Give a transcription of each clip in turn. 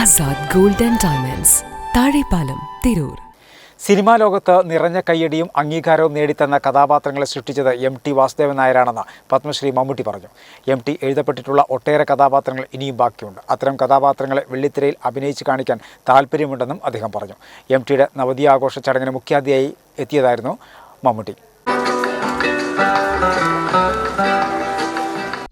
Azad gold and diamonds. Thazhepalam Tirur. Cinema ലോകത്ത് നിറഞ്ഞ കയ്യടിയും അംഗീകാരവും നേടിത്തന്ന കഥാപാത്രങ്ങളെ സൃഷ്ടിച്ചത് എം ടി വാസുദേവൻ നായരാണെന്ന് പത്മശ്രീ മമ്മൂട്ടി പറഞ്ഞു. എം ടി എഴുതപ്പെട്ടിട്ടുള്ള ഒട്ടേറെ കഥാപാത്രങ്ങൾ ഇനിയും ബാക്കിയുണ്ട്. അത്തരം കഥാപാത്രങ്ങളെ വെള്ളിത്തിരയിൽ അഭിനയിച്ച് കാണിക്കാൻ താല്പര്യമുണ്ടെന്നും അദ്ദേഹം പറഞ്ഞു. എം ടിയുടെ നവതി ആഘോഷ ചടങ്ങിന് മുഖ്യാതിഥിയായി എത്തിയതായിരുന്നു മമ്മൂട്ടി.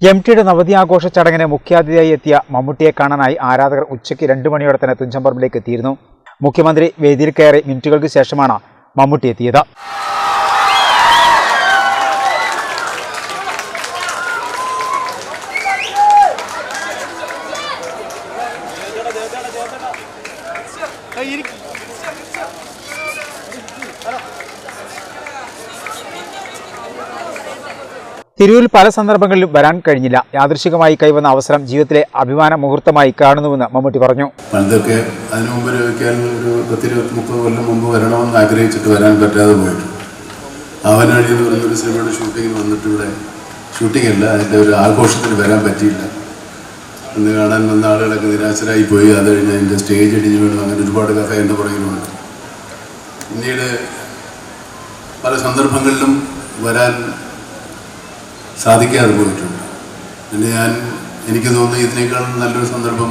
എം ടിയുടെ നവതി ആഘോഷ ചടങ്ങിന് മുഖ്യാതിഥിയായി എത്തിയ മമ്മൂട്ടിയെ കാണാനായി ആരാധകർ ഉച്ചയ്ക്ക് രണ്ട് മണിയോടെ തന്നെ തുഞ്ചമ്പറമ്പിലേക്ക് എത്തിയിരുന്നു. മുഖ്യമന്ത്രി വേദിയിൽ കയറി മിനിറ്റുകൾക്ക് ശേഷമാണ് മമ്മൂട്ടി എത്തിയത്. തിരൂരിൽ പല സന്ദർഭങ്ങളിലും വരാൻ കഴിഞ്ഞില്ല. യാദൃശികമായി കൈവന്ന അവസരം ജീവിതത്തിലെ അഭിമാന മുഹൂർത്തമായി കാണുന്നുവെന്ന് മമ്മൂട്ടി പറഞ്ഞു. പണ്ടൊക്കെ അതിനു മുമ്പ് ഒരു പത്തിരുപത്തി മുപ്പത് കൊല്ലം മുമ്പ് വരണമെന്ന് ആഗ്രഹിച്ചിട്ട് വരാൻ പറ്റാതെ പോയിട്ട്. അവനാഴി എന്ന് പറയുന്ന ഒരു സിനിമയുടെ ഷൂട്ടിങ്ങിന് വന്നിട്ട് ഇവിടെ ഷൂട്ടിംഗ് അല്ല അതിന്റെ ഒരു ആഘോഷത്തിന് വരാൻ പറ്റിയില്ല. അന്ന് കാണാൻ വന്ന ആളുകളൊക്കെ നിരാശരായി പോയി. അത് കഴിഞ്ഞ് അതിന്റെ സ്റ്റേജ് ഇടിഞ്ഞു വീണു അങ്ങനെ ഒരുപാട് കഥ എന്റെ പുറകിലുണ്ട്. പിന്നീട് പല സന്ദർഭങ്ങളിലും വരാൻ സാധിക്കാതെ പോയിട്ടുണ്ട്. പിന്നെ ഞാൻ എനിക്ക് തോന്നുന്നു ഇതിനേക്കാൾ നല്ലൊരു സന്ദർഭം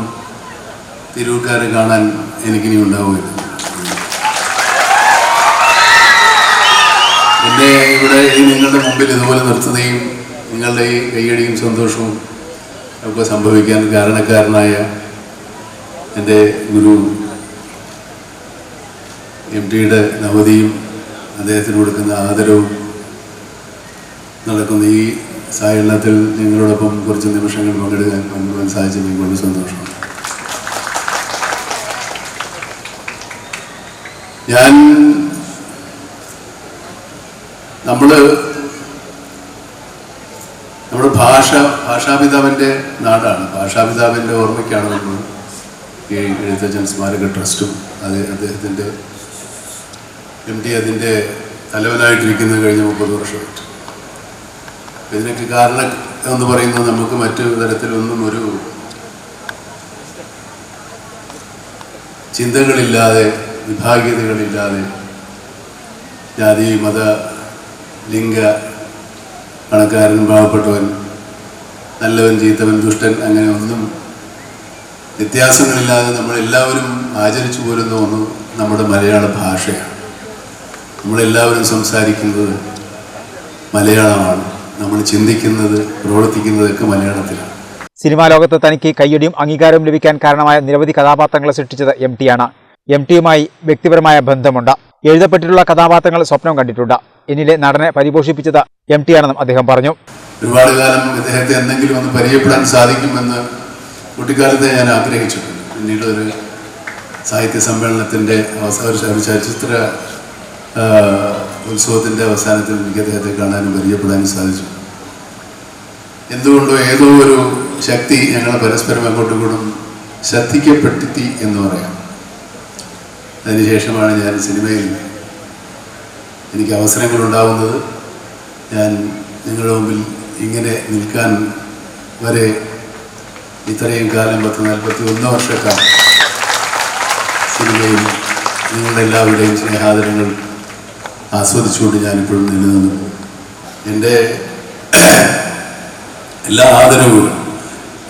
തിരൂർക്കാരെ കാണാൻ എനിക്കിനി ഉണ്ടാവുകയില്ല. എന്നെ ഇവിടെ നിങ്ങളുടെ മുമ്പിൽ ഇതുപോലെ നിർത്തുകയും നിങ്ങളുടെ ഈ കയ്യടിയും സന്തോഷവും ഒക്കെ സംഭവിക്കാൻ കാരണക്കാരനായ എന്റെ ഗുരു എം ടിയുടെ നവതിയും അദ്ദേഹത്തിന് കൊടുക്കുന്ന ആദരവും നടക്കുന്ന ഈ സായണത്തിൽ നിങ്ങളോടൊപ്പം കുറച്ച് നിമിഷങ്ങൾ പങ്കെടുക്കാൻ പങ്കുവാൻ സാധിച്ചത് വളരെ സന്തോഷമാണ് ഞാൻ നമ്മൾ നമ്മുടെ ഭാഷ ഭാഷാപിതാവിന്റെ നാടാണ്. ഭാഷാപിതാവിന്റെ ഓർമ്മയ്ക്കാണ് നമ്മൾ ഈ എഴുത്തച്ഛൻ സ്മാരക ട്രസ്റ്റും അത് അദ്ദേഹത്തിന്റെ എം ടി അതിന്റെ തലവനായിട്ടിരിക്കുന്നത് കഴിഞ്ഞ മുപ്പത് വർഷമായിട്ട്. ഇതിനൊക്കെ കാരണം എന്ന് പറയുന്നത് നമുക്ക് മറ്റു തരത്തിലൊന്നും ഒരു ചിന്തകളില്ലാതെ വിഭാഗീയതകളില്ലാതെ ജാതി മത ലിംഗ പണക്കാരൻ പാവപ്പെട്ടവൻ നല്ലവൻ ചീത്തവൻ ദുഷ്ടൻ അങ്ങനെ ഒന്നും വ്യത്യാസങ്ങളില്ലാതെ നമ്മളെല്ലാവരും ആചരിച്ചു പോരുന്ന ഒന്ന് നമ്മുടെ മലയാള ഭാഷയാണ്. നമ്മളെല്ലാവരും സംസാരിക്കുന്നത് മലയാളമാണ്. നമ്മൾ ചിന്തിക്കുന്നത് പ്രവർത്തിക്കുന്നതൊക്കെ മലയാളത്തിലാണ്. സിനിമാ ലോകത്ത് തനിക്ക് കയ്യടിയും അംഗീകാരവും ലഭിക്കാൻ കാരണമായ നിരവധി കഥാപാത്രങ്ങളെ സൃഷ്ടിച്ചത് എം ടിയാണ് എം ടിയുമായി വ്യക്തിപരമായ ബന്ധമുണ്ട്. എഴുതപ്പെട്ടിട്ടുള്ള കഥാപാത്രങ്ങൾ സ്വപ്നം കണ്ടിട്ടുണ്ട്. എന്നിലെ നടനെ പരിപോഷിപ്പിച്ചത് എം ടിയാണെന്നും അദ്ദേഹം പറഞ്ഞു. ഒരുപാട് കാലം ഇദ്ദേഹത്തെ എന്തെങ്കിലും ഒന്ന് പരിചയപ്പെടാൻ സാധിക്കുമെന്ന് കുട്ടിക്കാലത്തെ ഞാൻ ആഗ്രഹിച്ചിട്ടുണ്ട്. പിന്നീട് ഒരു സാഹിത്യ സമ്മേളനത്തിന്റെ അവസാന ആ, ഉത്സവത്തിന്റെ അവസാനത്തിൽ എനിക്ക് അദ്ദേഹത്തെ കാണാനും പരിചയപ്പെടാനും സാധിച്ചു. എന്തുകൊണ്ടോ ഏതോ ഒരു ശക്തി ഞങ്ങളെ പരസ്പരം അങ്ങോട്ടും കൂടും ശ്രദ്ധിക്കപ്പെട്ടി എന്ന് പറയാം. അതിനുശേഷമാണ് ഞാൻ സിനിമയിൽ എനിക്ക് അവസരങ്ങൾ ഉണ്ടാവുന്നത്. ഞാൻ നിങ്ങളുടെ മുമ്പിൽ ഇങ്ങനെ നിൽക്കാൻ വരെ ഇത്രയും കാലം പത്ത് നാൽപ്പത്തി ഒന്ന് വർഷക്കാലം സിനിമയിൽ നിങ്ങളുടെ എല്ലാവരുടെയും സ്നേഹാദരങ്ങൾ ആസ്വദിച്ചുകൊണ്ട് ഞാനിപ്പോഴും നിലനിന്നു. എന്റെ എല്ലാ ആദരവും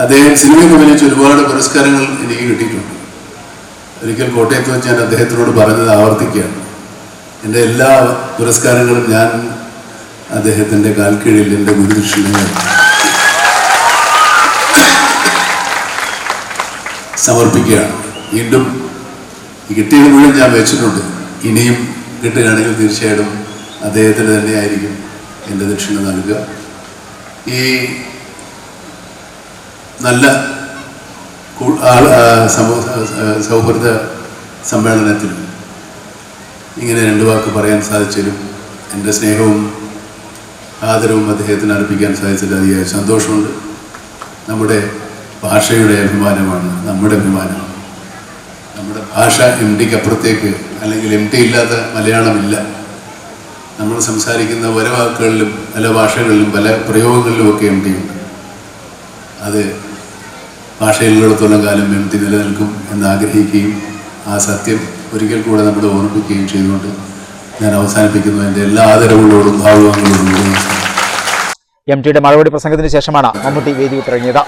അദ്ദേഹം സിനിമയ്ക്ക് അഭിനയിച്ച ഒരുപാട് പുരസ്കാരങ്ങൾ എനിക്ക് കിട്ടിയിട്ടുണ്ട്. ഒരിക്കൽ കോട്ടയത്ത് വെച്ച് ഞാൻ അദ്ദേഹത്തിനോട് പറഞ്ഞത് ആവർത്തിക്കുകയാണ്. എന്റെ എല്ലാ പുരസ്കാരങ്ങളും ഞാൻ അദ്ദേഹത്തിന്റെ കാൽക്കീഴിൽ എന്റെ ഗുരുദക്ഷിണ സമർപ്പിക്കുകയാണ്. വീണ്ടും കിട്ടിയത് മുഴുവൻ ഞാൻ വെച്ചിട്ടുണ്ട്. ഇനിയും കിട്ടുകയാണെങ്കിൽ തീർച്ചയായിട്ടും അദ്ദേഹത്തിന് തന്നെയായിരിക്കും എന്റെ ദക്ഷിണ നൽകുക. ഈ നല്ല സൗഹൃദ സമ്മേളനത്തിൽ ഇങ്ങനെ രണ്ട് വാക്ക് പറയാൻ സാധിച്ചതിലും എന്റെ സ്നേഹവും ആദരവും അദ്ദേഹത്തിന് അർപ്പിക്കാൻ സാധിച്ചതിൽ അതിയായ സന്തോഷമുണ്ട്. നമ്മുടെ ഭാഷയുടെ അഭിമാനമാണ് നമ്മുടെ അഭിമാനമാണ് നമ്മുടെ ഭാഷ എം ഡിക്ക് അപ്പുറത്തേക്ക് അല്ലെങ്കിൽ എം ടി ഇല്ലാത്ത മലയാളമില്ല. നമ്മൾ സംസാരിക്കുന്ന പല വാക്കുകളിലും പല ഭാഷകളിലും പല പ്രയോഗങ്ങളിലും ഒക്കെ എം ടി ഉണ്ട്. അത് ഭാഷയിലുള്ളിടത്തോളം കാലം എം ടി നിലനിൽക്കും എന്ന് ആഗ്രഹിക്കുകയും ആ സത്യം ഒരിക്കൽ കൂടെ നമ്മൾ ഓർമ്മിക്കുകയും ചെയ്തുകൊണ്ട് ഞാൻ അവസാനിപ്പിക്കുന്നു. എന്റെ എല്ലാ ആദരവുകളോടും ഭാവങ്ങളോടും എം ടിയുടെ മറുപടി പ്രസംഗത്തിന് ശേഷമാണ് മമ്മൂട്ടി വേദി വിട്ടിറങ്ങിയത്